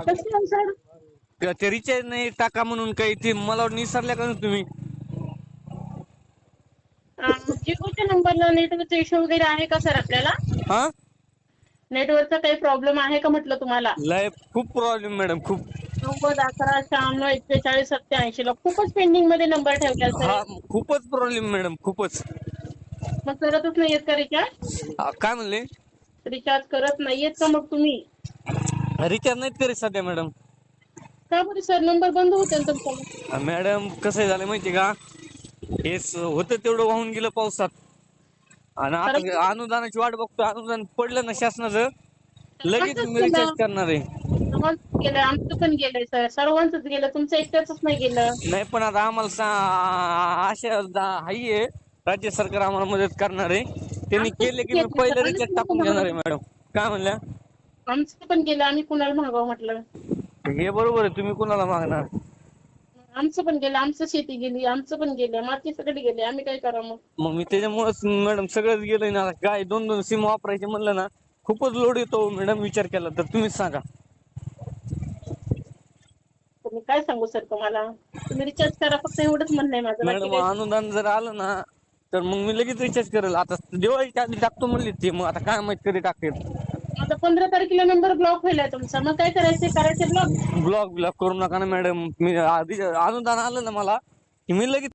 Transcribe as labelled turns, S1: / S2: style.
S1: कसं नाही सर
S2: का ते रिचार्ज नाही टाका म्हणून काही ते मला वाटतं विसरल्या का तुम्ही?
S1: जिओच्या नंबरला नेटवर्कचा इश्यू वगैरे आहे का सर आपल्याला?
S2: हा?
S1: नेटवर्कचा काही प्रॉब्लेम आहे का म्हटलं तुम्हाला?
S2: लय खूप प्रॉब्लेम मॅडम खूप.
S1: नव्वद अकरा शहाण्णव एक्केचाळीस सत्याऐंशी ला खूपच पेंडिंगमध्ये नंबर ठेवला
S2: हा
S1: सर
S2: खूपच प्रॉब्लेम मॅडम खूपच.
S1: मग करतच नाहीयेत का रिचार्ज
S2: हा, काय म्हणले?
S1: रिचार्ज करत नाहीयेत का मग तुम्ही?
S2: रिचार्ज नाहीत करे सध्या मॅडम.
S1: का बरं सर? नंबर बंद होते ना तुमचा?
S2: मॅडम कसं झालं माहिती का? हे स- होतं तेवढं वाहून गेलं पावसात. आणि आता अनुदानाची वाट बघतो अनुदान पडलं ना शासनाचं? लगेच मी रिचार्ज करणार आहे.
S1: सर्वांच गेलं आमचं पण गेलंय सर. सर्वांच गेलं. तुमचं एकट्याच नाही गेलं.
S2: नाही पण आता आम्हाला सा- आशा दा- हाई आहे. राज्य सरकार आम्हाला मदत करणार आहे. त्यांनी केले की मी पहिलं रिचार्ज टाकून घेणार आहे मॅडम. काय म्हणल्या?
S1: आमचं पण गेलं आम्ही कुणाला मागावं म्हटलं?
S2: हे बरोबर आहे तुम्ही कुणाला मागणार?
S1: आमचं पण गेलं आमचं शेती गेली आमचं पण गेलं माती सगळे गेले आम्ही काय करा मग?
S2: मग मी त्याच्यामुळेच मॅडम सगळंच गेलंय ना काय दोन दोन सिम वापरायचे म्हणलं ना खूपच लोड येतो मॅडम विचार केला तर तुम्हीच सांगा.
S1: तर मी काय सांगू सर तुम्हाला? तुम्ही रिचार्ज करा फक्त एवढंच म्हणणं आहे माझं बाकी
S2: मॅडम
S1: काही-
S2: अनुदान जर आलं ना तर मग मी लगेच रिचार्ज करेल. आता दिवाळीच्या आधी टाकतो म्हणले ते मग आता काय माहीत कधी टाकेल.
S1: आता पंधरा तारखेला नंबर ब्लॉक व्हायला तुमचा. मग काय करायचं करायचे ब्लॉक
S2: ब्लॉक ब्लॉक करू नका ना मॅडम मी आधी अनुदान आलं ना मला की मी लगेच